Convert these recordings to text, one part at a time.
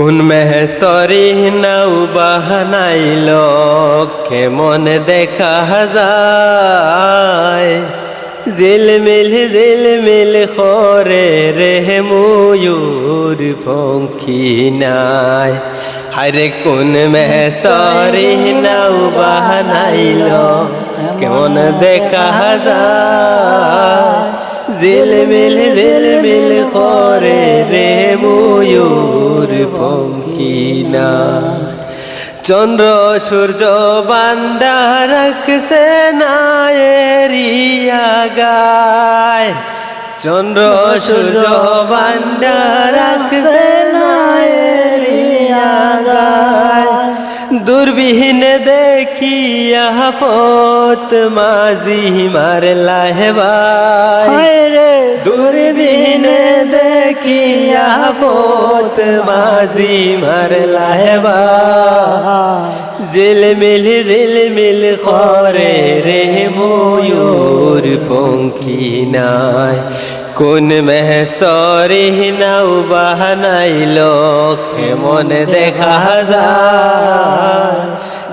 কোন মেহস্তরি নাও বাহানাইল, কেমন দেখা যায়? জিলমিল জিলমিল খরে রে ময়ূর পঙ্খী নাই। হারে কোন মেহস্তরি নাও বাহানাইল, কেমন দেখা যায়? জিলমিল জিলমিল করে রে ময়ূর পঙ্কিনা চন্দ্র, সূর্য বান্দা রাখছে না এরিয়া গায়। চন্দ্র, সূর্য বান্দা রাখছে না এরিয়া গায় দুর্বিহীন দেখিয়া ফত মাঝি মার লাহেবাই দুর্বিহীন দেখিয়া ফত মাঝি মার লাহেবা জিলমিল জিলমিল করে রে ময়ূর পঙ্খী নাই। কোন মেহস্তরি নাও বাহানাইল মনে দেখা যায়।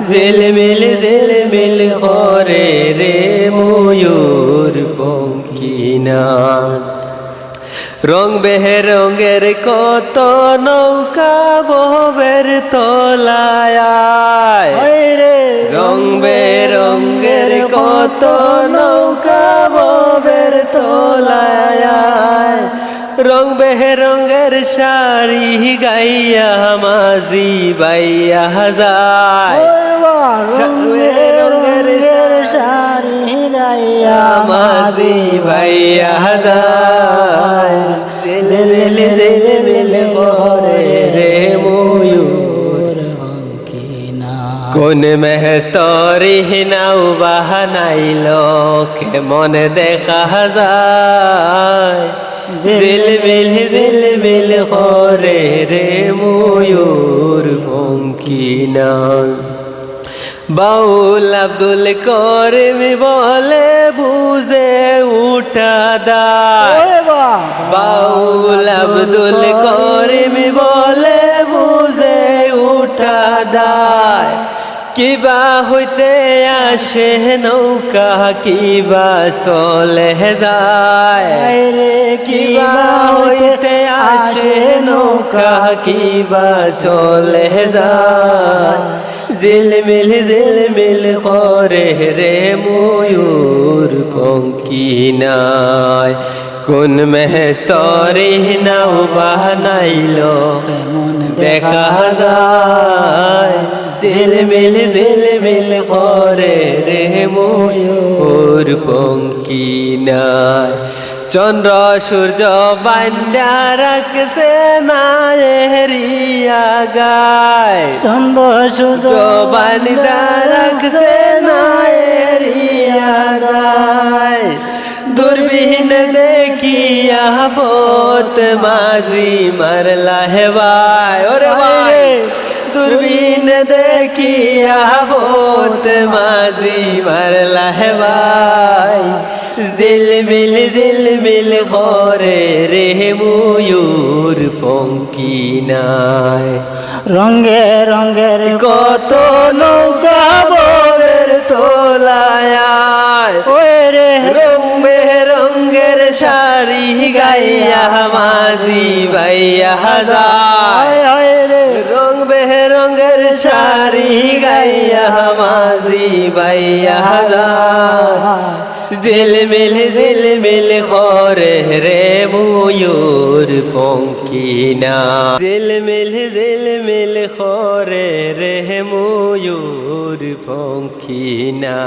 জিলমিল জিলমিল করে রে ময়ূর পঙ্কিনা রং বেহে রঙের কত নৌকা রং বেহে রঙের শাড়ি গাইয়া মাঝি বাইয়া যায় রঙের শাড়ি গাইয়া মাঝি বাইয়া যায় জিলমিল জিলমিল করে রে ময়ূর কোন মেহস্তরি নাও বাহানাইল কেমন দেখা যায় জিলমিল বেল করে রে ময়ূর পঙ্কিনা বাউল আব্দুল করিমি বলে বুঝে উঠা দা বাউল আব্দুল কিবা হইতে আসে নৌকা কিবা চলে যায়। কিবা হইতে আসে নৌকা কিবা চলে যায়। জিলমিল জিলমিল করে রে ময়ূর পঙ্কি নাই কোন মেহস্তরি নাও বানাইল দেখা যায়। জিলমিল জিলমিল করে রে ময়ূর পঙ্কি নাই চন্দ্র সূর্য বান্ডা রাখছে না এরিয়া গায় সুন্দর সুযোগ বানিদা রাখছে না এরিয়া গায়। দুর্বিহীন দেখিয়া ফত মাঝি মারলা হেবায় ওরে ভাই দুর্বিহীন দেখিয়া ফত মাঝি মারলা হেবাই জিলমিল জিলমিল করে রে ময়ূর পঙ্কি নাই রঙে রঙের কত নৌকা বরের তোলায় ওই রে রং রঙের শাড়ি গাইয়া মাঝি বাইয়া যায় শাড়ি গাইয়া মাঝি বাইয়া যায় জিলমিল জিলমিল করে রে ময়ূর পঙ্কি না জিলমিল জিলমিল করে রে ময়ূর পঙ্কি না